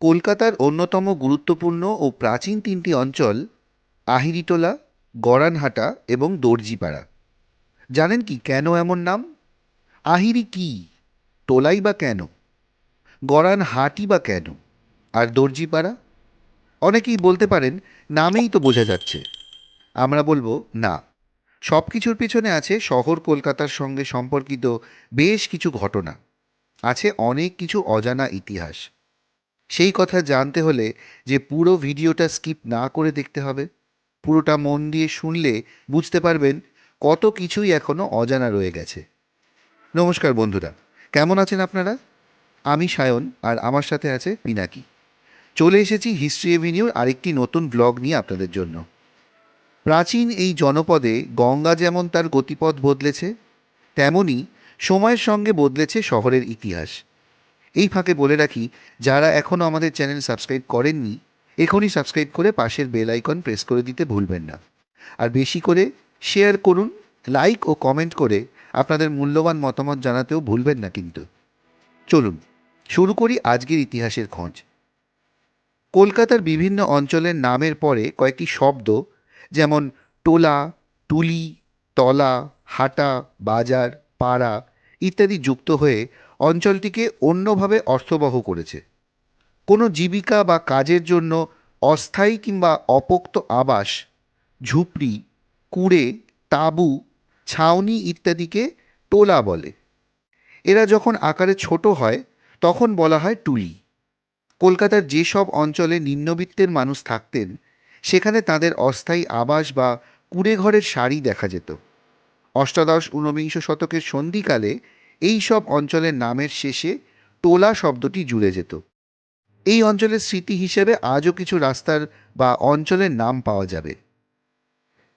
কলকাতার অন্যতম গুরুত্বপূর্ণ ও প্রাচীন তিনটি অঞ্চল আহিরিটোলা, গড়ানহাটা এবং দর্জিপাড়া। জানেন কি কেন এমন নাম? আহিরি কি? টোলাই বা কেন? গড়ান হাটি বা কেন? আর দর্জিপাড়া? অনেকেই বলতে পারেন নামেই তো বোঝা যাচ্ছে। আমরা বলব না। সব কিছুর পিছনে আছে শহর কলকাতার সঙ্গে সম্পর্কিত বেশ কিছু ঘটনা। আছে অনেক কিছু অজানা ইতিহাস। সেই কথা জানতে হলে যে পুরো ভিডিওটা স্কিপ না করে দেখতে হবে। পুরোটা মন দিয়ে শুনলে বুঝতে পারবেন কত কিছুই এখনও অজানা রয়ে গেছে। নমস্কার বন্ধুরা, কেমন আছেন আপনারা? আমি সায়ন আর আমার সাথে আছে পিনাকি। চলে এসেছি হিস্ট্রি এভিনিউর আরেকটি নতুন ব্লগ নিয়ে আপনাদের জন্য। প্রাচীন এই জনপদে গঙ্গা যেমন তার গতিপথ বদলেছে, তেমনি সময়ের সঙ্গে বদলেছে শহরের ইতিহাস। এই ফাঁকে বলে রাখি, যারা এখনও আমাদের চ্যানেল সাবস্ক্রাইব করেননি, এখনই সাবস্ক্রাইব করে পাশের বেল আইকন প্রেস করে দিতে ভুলবেন না। আর বেশি করে শেয়ার করুন, লাইক ও কমেন্ট করে আপনাদের মূল্যবান মতামত জানাতেও ভুলবেন না কিন্তু। চলুন, শুরু করি আজকের ইতিহাসের খোঁজ। কলকাতার বিভিন্ন অঞ্চলের নামের পরে কয়েকটি শব্দ, যেমন টোলা, টুলি, তলা, হাটা, বাজার, পাড়া ইত্যাদি যুক্ত হয়ে অঞ্চলটিকে অন্যভাবে অর্থবহ করেছে। কোনো জীবিকা বা কাজের জন্য অস্থায়ী কিংবা অপোক্ত আবাস, ঝুপড়ি, কুঁড়ে, তাঁবু, ছাউনি ইত্যাদিকে টোলা বলে। এরা যখন আকারে ছোট হয়, তখন বলা হয় টুলি। কলকাতার যেসব অঞ্চলে নিম্নবিত্তের মানুষ থাকতেন, সেখানে তাদের অস্থায়ী আবাস বা কুঁড়ে ঘরের সারি দেখা যেত। অষ্টাদশ ঊনবিংশ শতকের সন্ধিকালে এই সব অঞ্চলের নামের শেষে টোলা শব্দটি জুড়ে যেত। এই অঞ্চলের স্মৃতি হিসেবে আজও কিছু রাস্তার বা অঞ্চলের নাম পাওয়া যাবে।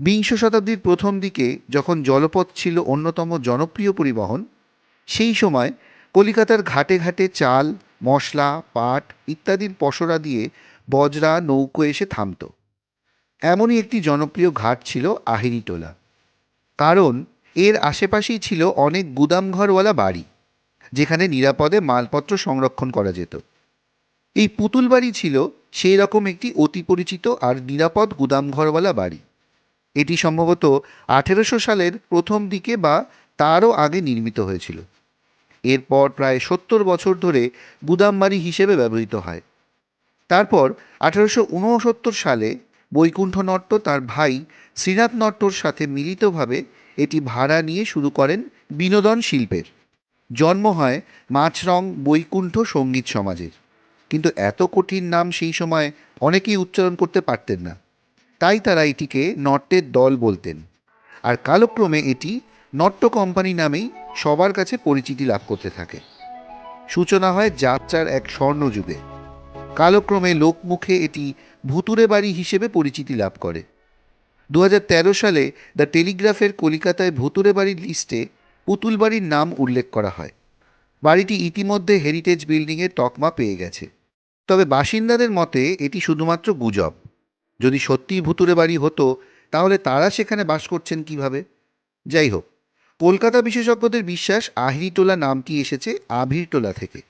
বিংশ শতাব্দীর প্রথম দিকে যখন জলপথ ছিল অন্যতম জনপ্রিয় পরিবহন, সেই সময় কলিকাতার ঘাটে ঘাটে চাল, মশলা, পাট ইত্যাদির পসরা দিয়ে বজরা নৌকো এসে থামত। এমনই একটি জনপ্রিয় ঘাট ছিল আহিরিটোলা কারণ এর আশেপাশেই ছিল অনেক গুদামঘরওয়ালা বাড়ি, যেখানে নিরাপদে মালপত্র সংরক্ষণ করা যেত। এই পুতুল বাড়ি ছিল সেই রকম একটি অতি পরিচিত আর নিরাপদ গুদামঘরওয়ালা বাড়ি। এটি সম্ভবত আঠেরোশো সালের প্রথম দিকে বা তারও আগে নির্মিত হয়েছিল। এরপর প্রায় সত্তর বছর ধরে গুদাম বাড়ি হিসেবে ব্যবহৃত হয়। তারপর আঠেরোশো উনসত্তর সালে বৈকুণ্ঠ নট্ট তার ভাই শ্রীনাথ নট্টর সাথে মিলিতভাবে এটি ভাড়া নিয়ে শুরু করেন বিনোদন শিল্পের। জন্ম হয় মাছরং বৈকুণ্ঠ সংগীত সমাজের। কিন্তু এত কঠিন নাম সেই সময় অনেকেই উচ্চারণ করতে পারতেন না। তাই তারা এটিকে নট্যের দল বলতেন। আর কালক্রমে এটি নট্য কোম্পানি নামেই সবার কাছে পরিচিতি লাভ করতে থাকে। সূচনা হয় যাত্রার এক স্বর্ণযুগে। কালক্রমে লোকমুখে এটি ভুতুরে বাড়ি হিসেবে পরিচিতি লাভ করে। দু হাজার তেরো সালে দ্য টেলিগ্রাফের কলিকাতায় ভুতুরে বাড়ির লিস্টে পুতুল বাড়ির নাম উল্লেখ করা হয়। বাড়িটি ইতিমধ্যে হেরিটেজ বিল্ডিংয়ের তকমা পেয়ে গেছে। তবে বাসিন্দাদের মতে এটি শুধুমাত্র গুজব। যদি সত্যিই ভুতুরে বাড়ি হতো, তাহলে তারা সেখানে বাস করছেন কীভাবে? যাই হোক, কলকাতা বিশেষজ্ঞদের বিশ্বাস আহিরিটোলা নামটি এসেছে আভিরটোলা থেকে।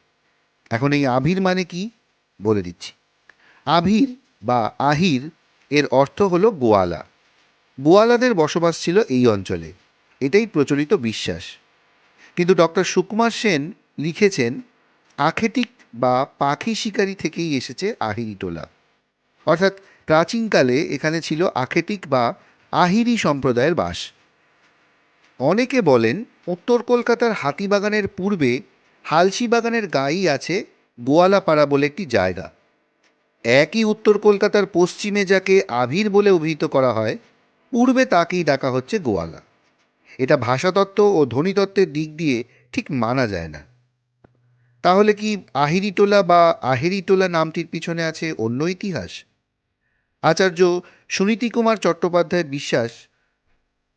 এখন এই আভির মানে কি? বলে দিচ্ছি। আভির বা আহির এর অর্থ হলো গোয়ালা। গোয়ালাদের বসবাস ছিল এই অঞ্চলে। এটাই প্রচলিত বিশ্বাস। কিন্তু ডক্টর সুকুমার সেন লিখেছেন, আখেটিক বা পাখি শিকারি থেকেই এসেছে আহিরিটোলা অর্থাৎ প্রাচীনকালে এখানে ছিল আখেটিক বা আহিরি সম্প্রদায়ের বাস। অনেকে বলেন, উত্তর কলকাতার হাতিবাগানের পূর্বে হালসি বাগানের গায়েই আছে গোয়ালাপাড়া বলে একটি জায়গা। একই উত্তর কলকাতার পশ্চিমে যাকে আভির বলে অভিহিত করা হয় পূর্বে তাকেই ডাকা হচ্ছে গোয়ালা। এটা ভাষাতত্ত্ব ও ধ্বনিতত্ত্বের দিক দিয়ে ঠিক মানা যায় না। তাহলে কি আহিরিটোলা বা আহেরিটোলা নামটির পিছনে আছে অন্য ইতিহাস? আচার্য সুনীতি কুমার চট্টোপাধ্যায়ের বিশ্বাস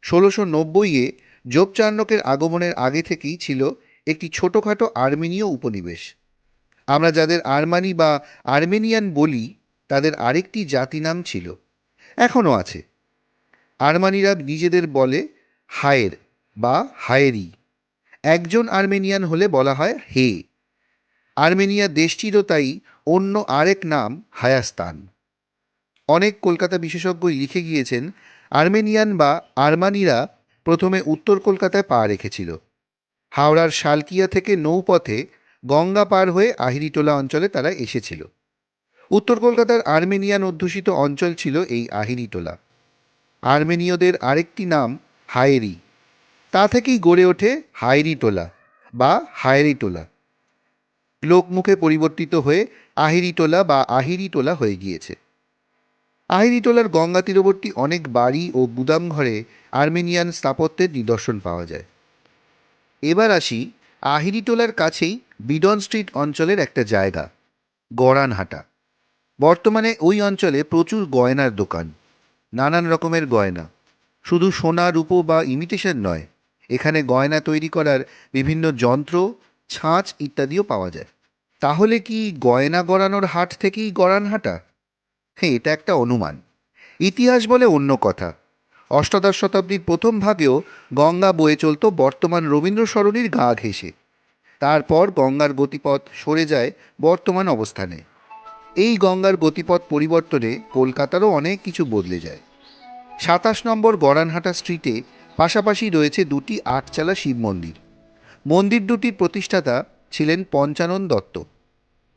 ষোলোশো নব্বইয়ে যোগচার্ণকের আগমনের আগে থেকেই ছিল একটি ছোটোখাটো আর্মেনীয় উপনিবেশ। আমরা যাদের আরমানি বা আর্মেনিয়ান বলি, তাদের আরেকটি জাতি নাম ছিল। এখনও আছে। আরমানিরা নিজেদের বলে হায়ের বা হায়েরি। একজন আর্মেনিয়ান হলে বলা হয় হে। আর্মেনিয়া দেশটিরও তাই অন্য আরেক নাম হায়াস্তান। অনেক কলকাতা বিশেষজ্ঞই লিখে গিয়েছেন, আর্মেনিয়ান বা আর্মানিরা প্রথমে উত্তর কলকাতায় পা রেখেছিল। হাওড়ার শালকিয়া থেকে নৌপথে গঙ্গা পার হয়ে আহিরিটোলা অঞ্চলে তারা এসেছিল। উত্তর কলকাতার আর্মেনিয়ান অধ্যুষিত অঞ্চল ছিল এই আহিরিটোলা। আর্মেনীয়দের আরেকটি নাম হায়েরি। তা থেকেই গড়ে ওঠে হায়রিটোলা বা হায়রিটোলা। লোকমুখে পরিবর্তিত হয়ে আহিরিটোলা বা আহিরিটোলা হয়ে গিয়েছে। আহিরিটোলার গঙ্গা তীরবর্তী অনেক বাড়ি ও গুদাম ঘরে আর্মেনিয়ান স্থাপত্যের নিদর্শন পাওয়া যায়। এবার আসি আহিরিটোলার কাছেই বিডন স্ট্রিট অঞ্চলের একটা জায়গা, গড়ানহাটা। বর্তমানে ওই অঞ্চলে প্রচুর গয়নার দোকান। নানান রকমের গয়না। শুধু সোনা, রূপো বা ইমিটেশন নয়, এখানে গয়না তৈরি করার বিভিন্ন যন্ত্র, ছাঁচ ইত্যাদিও পাওয়া যায়। তাহলে কি গয়না গড়ানোর হাট থেকেই গড়ান গড়ানহাটা হ্যাঁ এটা একটা অনুমান। ইতিহাস বলে অন্য কথা। অষ্টাদশ শতাব্দীর প্রথম ভাগেও গঙ্গা বয়ে চলত বর্তমান রবীন্দ্র সরণির গা ঘেঁষে। তারপর গঙ্গার গতিপথ সরে যায় বর্তমান অবস্থানে। এই গঙ্গার গতিপথ পরিবর্তনে কলকাতারও অনেক কিছু বদলে যায়। সাতাশ নম্বর গড়ানহাটা স্ট্রিটে পাশাপাশি রয়েছে দুটি আটচালা শিব মন্দির। মন্দির দুটির প্রতিষ্ঠাতা ছিলেন পঞ্চানন দত্ত।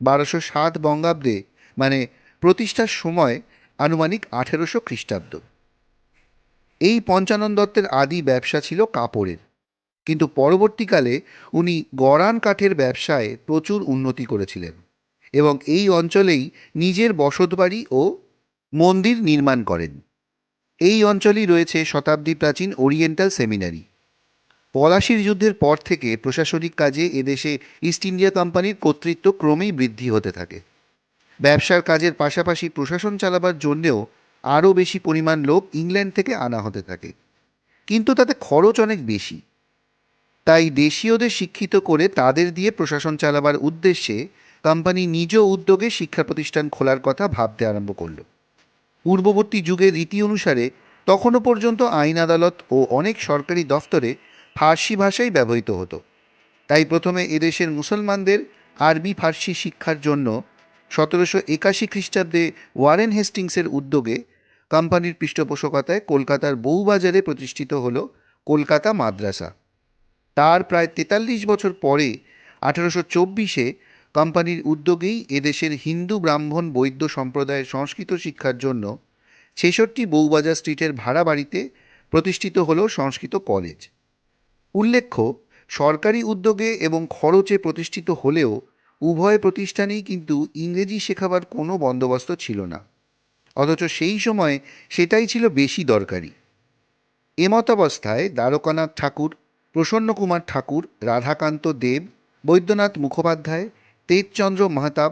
বারোশো সাত বঙ্গাব্দে মানে প্রতিষ্ঠার সময় আনুমানিক আঠেরোশো খ্রিস্টাব্দ। এই পঞ্চানন দত্তের আদি ব্যবসা ছিল কাপড়ের। কিন্তু পরবর্তীকালে উনি গড়ান কাঠের ব্যবসায় প্রচুর উন্নতি করেছিলেন। এবং এই অঞ্চলেই নিজের বসতবাড়ি ও মন্দির নির্মাণ করেন। এই অঞ্চলেই রয়েছে শতাব্দী প্রাচীন ওরিয়েন্টাল সেমিনারি। পলাশির যুদ্ধের পর থেকে প্রশাসনিক কাজে এদেশে ইস্ট ইন্ডিয়া কোম্পানির কর্তৃত্ব ক্রমেই বৃদ্ধি হতে থাকে। ব্যবসার কাজের পাশাপাশি প্রশাসন চালাবার জন্যেও আরও বেশি পরিমাণ লোক ইংল্যান্ড থেকে আনা হতে থাকে। কিন্তু তাতে খরচ অনেক বেশি। তাই দেশীয়দের শিক্ষিত করে তাদের দিয়ে প্রশাসন চালাবার উদ্দেশ্যে কোম্পানি নিজ উদ্যোগে শিক্ষা প্রতিষ্ঠান খোলার কথা ভাবতে আরম্ভ করল। পূর্ববর্তী যুগের রীতি অনুসারে তখনও পর্যন্ত আইন আদালত ও অনেক সরকারি দফতরে ফার্সি ভাষাই ব্যবহৃত হতো। তাই প্রথমে এদেশের মুসলমানদের আরবি ফার্সি শিক্ষার জন্য সতেরোশো একাশি খ্রিস্টাব্দে ওয়ারেন হেস্টিংসের উদ্যোগে কোম্পানির পৃষ্ঠপোষকতায় কলকাতার বউবাজারে প্রতিষ্ঠিত হল কলকাতা মাদ্রাসা। তার প্রায় তেতাল্লিশ বছর পরে আঠেরোশো চব্বিশে কোম্পানির উদ্যোগেই এদেশের হিন্দু ব্রাহ্মণ বৈদ্য সম্প্রদায়ের সংস্কৃত শিক্ষার জন্য ছেষট্টি বউবাজার স্ট্রিটের ভাড়া বাড়িতে প্রতিষ্ঠিত হল সংস্কৃত কলেজ। উল্লেখ্য, সরকারি উদ্যোগে এবং খরচে প্রতিষ্ঠিত হলেও উভয় প্রতিষ্ঠানেই কিন্তু ইংরেজি শেখাবার কোনো বন্দোবস্ত ছিল না। অথচ সেই সময় সেটাই ছিল বেশি দরকারি। এমতাবস্থায় দ্বারকানাথ ঠাকুর, প্রসন্নকুমার ঠাকুর, রাধাকান্ত দেব, বৈদ্যনাথ মুখোপাধ্যায় তেজচন্দ্র মাহতাব,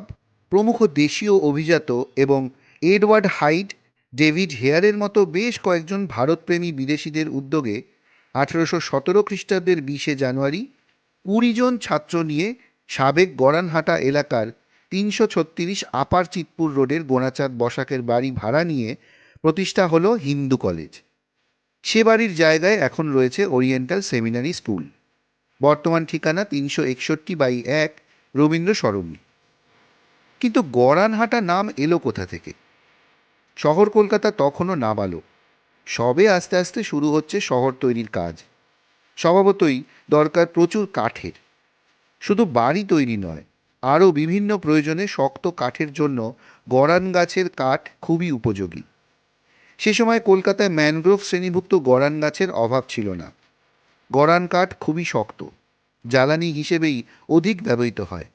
প্রমুখ দেশীয় অভিজাত এবং এডওয়ার্ড হাইড ডেভিড হেয়ারের মতো বেশ কয়েকজন ভারতপ্রেমী বিদেশিদের উদ্যোগে আঠেরোশো সতেরো খ্রিস্টাব্দের বিশে জানুয়ারি কুড়ি জন ছাত্র নিয়ে সাবেক গড়ানহাটা এলাকার তিনশো ছত্রিশ আপার চিতপুর রোডের গোনাচাঁদ বসাকের বাড়ি ভাড়া নিয়ে প্রতিষ্ঠা হল হিন্দু কলেজ। সে বাড়ির জায়গায় এখন রয়েছে ওরিয়েন্টাল সেমিনারি স্কুল। বর্তমান ঠিকানা তিনশো একষট্টি বাই এক রবীন্দ্র সরণি। কিন্তু গড়ানহাটা নাম এলো কোথা থেকে? শহর কলকাতা তখনও নাবালক সবে আস্তে আস্তে শুরু হচ্ছে শহর তৈরির কাজ। স্বভাবতই দরকার প্রচুর কাঠের। শুধু বাড়ি তৈরি নয়, আরও বিভিন্ন প্রয়োজনে শক্ত কাঠের জন্য গড়ান গাছের কাঠ খুবই উপযোগী। সে সময় কলকাতায় ম্যানগ্রোভ শ্রেণীভুক্ত গড়ান গাছের অভাব ছিল না। গড়ান কাঠ খুবই শক্ত। জ্বালানি হিসেবেই অধিক ব্যবহৃত হয়।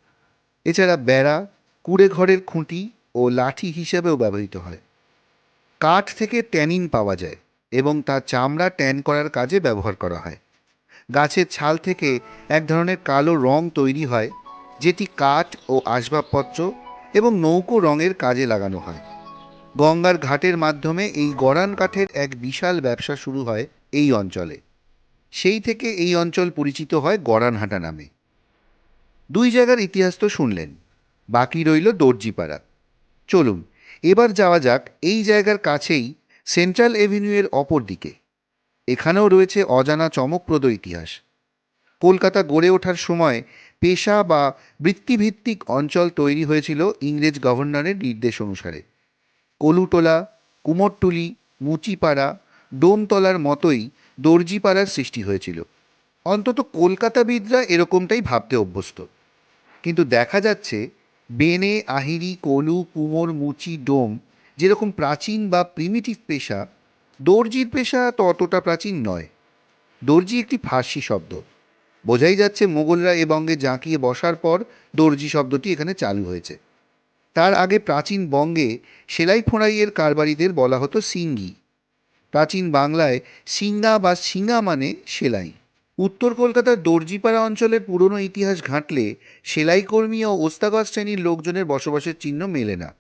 এছাড়া বেড়া কুড়ে ঘরের খুঁটি ও লাঠি হিসেবেও ব্যবহৃত হয়। কাঠ থেকে ট্যানিন পাওয়া যায় এবং তা চামড়া ট্যান করার কাজে ব্যবহার করা হয়। গাছের ছাল থেকে এক ধরনের কালো রং তৈরি হয়, যেটি কাঠ ও আসবাবপত্র এবং নৌকো রঙের কাজে লাগানো হয়। গঙ্গার ঘাটের মাধ্যমে এই গড়ান কাঠের এক বিশাল ব্যবসা শুরু হয় এই অঞ্চলে। সেই থেকে এই অঞ্চল পরিচিত হয় গড়ানহাটা নামে। দুই জায়গার ইতিহাস তো শুনলেন, বাকি রইল দর্জিপাড়া। চলুন, এবার যাওয়া যাক এই জায়গার কাছেই সেন্ট্রাল এভিনিউয়ের অপর দিকে। এখানেও রয়েছে অজানা চমকপ্রদ ইতিহাস। কলকাতা গড়ে ওঠার সময় পেশা বা বৃত্তিভিত্তিক অঞ্চল তৈরি হয়েছিল ইংরেজ গভর্নরের নির্দেশ অনুসারে। কলুটোলা, কুমোরটুলি, মুচিপাড়া, ডোমতলার মতোই দর্জিপাড়ার সৃষ্টি হয়েছিল। অন্তত কলকাতাবিদরা এরকমটাই ভাবতে অভ্যস্ত। কিন্তু দেখা যাচ্ছে, বেনে, আহিরি, কলু, কুমোর, মুচি, ডোম, যেরকম প্রাচীন বা প্রিমিটিভ পেশা, দর্জির পেশা ততটা প্রাচীন নয়। দর্জি একটি ফার্সি শব্দ। বোঝাই যাচ্ছে মোগলরা এ বঙ্গে জাঁকিয়ে বসার পর দর্জি শব্দটি এখানে চালু হয়েছে। তার আগে প্রাচীন বঙ্গে সেলাই ফোঁড়াইয়ের কারবারিদের বলা হতো সিঙ্গি। প্রাচীন বাংলায় সিঙ্গা বা সিঙ্গা মানে সেলাই। উত্তর কলকাতার দর্জিপাড়া অঞ্চলের পুরনো ইতিহাস ঘাঁটলে সেলাইকর্মী ও ওস্তাগর শ্রেণির লোকজনের বসবাসের চিহ্ন মেলে না।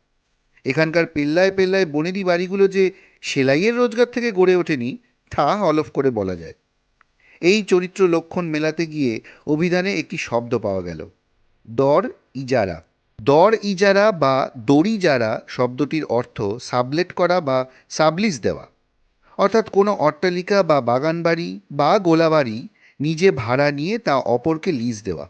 এখানকার পেল্লায় পেল্লায় বনেদি বাড়িগুলো যে সেলাইয়ের রোজগার থেকে গড়ে ওঠেনি, তা হলফ করে বলা যায়। এই চরিত্র লক্ষণ মেলাতে গিয়ে অভিধানে একটি শব্দ পাওয়া গেল। দর ইজারা। দর ইজারা বা দড়ি যারা শব্দটির অর্থ সাবলেট করা বা সাবলিস দেওয়া। অর্থাৎ কোনো অট্টালিকা বা বাগানবাড়ি বা গোলাবাড়ি নিজে ভাড়া নিয়ে তা অপরকে লিজ দেওয়া।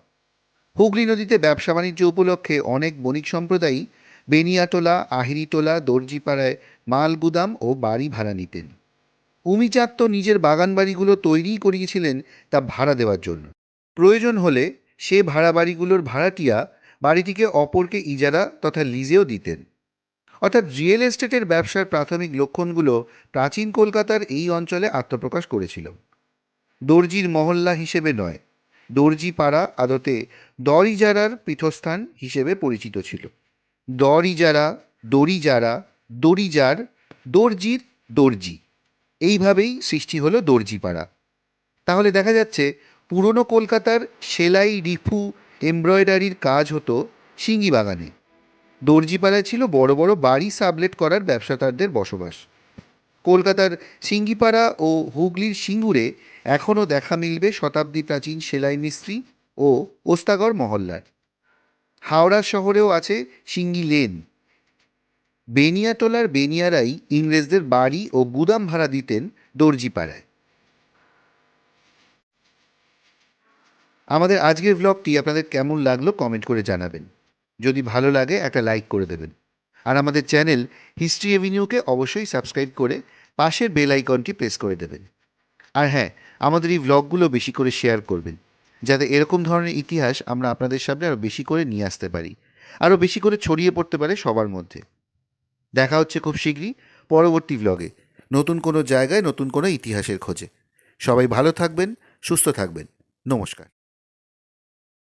হুগলি নদীতে ব্যবসা বাণিজ্য উপলক্ষে অনেক বণিক সম্প্রদায়ই বেনিয়াটোলা, আহিরিটোলা, দর্জিপাড়ায় মাল গুদাম ও বাড়ি ভাড়া নিতেন। উমিচাঁদ তো নিজের বাগান বাড়িগুলো তৈরিই করিয়েছিলেন তা ভাড়া দেওয়ার জন্য। প্রয়োজন হলে সে ভাড়া বাড়িগুলোর ভাড়াটিয়া বাড়িটিকে অপরকে ইজারা তথা লিজেও দিতেন। অর্থাৎ রিয়েল এস্টেটের ব্যবসার প্রাথমিক লক্ষণগুলো প্রাচীন কলকাতার এই অঞ্চলে আত্মপ্রকাশ করেছিল। দর্জির মহল্লা হিসেবে নয় দর্জি পাড়া আদতে দর ইজারার পীঠস্থান হিসেবে পরিচিত ছিল। দর ইজারা দড়িজারা, দড়িজার, দর্জির দর্জি, এইভাবেই সৃষ্টি হলো দর্জিপাড়া। তাহলে দেখা যাচ্ছে পুরনো কলকাতার সেলাই, রিফু, এমব্রয়ডারির কাজ হতো সিঙ্গি বাগানে দর্জিপাড়ায় ছিল বড় বড় বাড়ি সাবলেট করার ব্যবসাদারদের বসবাস। কলকাতার সিঙ্গিপাড়া ও হুগলির সিঙ্গুরে এখনও দেখা মিলবে শতাব্দী প্রাচীন সেলাই মিস্ত্রি ও ওস্তাগর মহল্লার। হাওড়া শহরেও আছে সিঙ্গি লেন। বেনিয়াটোলার বেনিয়ারাই ইংরেজদের বাড়ি ও গুদাম ভাড়া দিতেন দর্জিপাড়ায়। আমাদের আজকের ব্লগটি আপনাদের কেমন লাগল কমেন্ট করে জানাবেন। যদি ভালো লাগে, একটা লাইক করে দেবেন। আর আমাদের চ্যানেল হিস্ট্রি এভিনিউকে অবশ্যই সাবস্ক্রাইব করে পাশের বেল আইকনটি প্রেস করে দেবেন। আর হ্যাঁ আমাদের এই ব্লগগুলো বেশি করে শেয়ার করবেন, যাতে এরকম ধরনের ইতিহাস আমরা আপনাদের সামনে আরও বেশি করে নিয়ে আসতে পারি আরও বেশি করে ছড়িয়ে পড়তে পারে সবার মধ্যে। দেখা হচ্ছে খুব শীঘ্রই পরবর্তী ব্লগে নতুন কোনো জায়গায় নতুন কোনো ইতিহাসের খোঁজে। সবাই ভালো থাকবেন, সুস্থ থাকবেন। নমস্কার।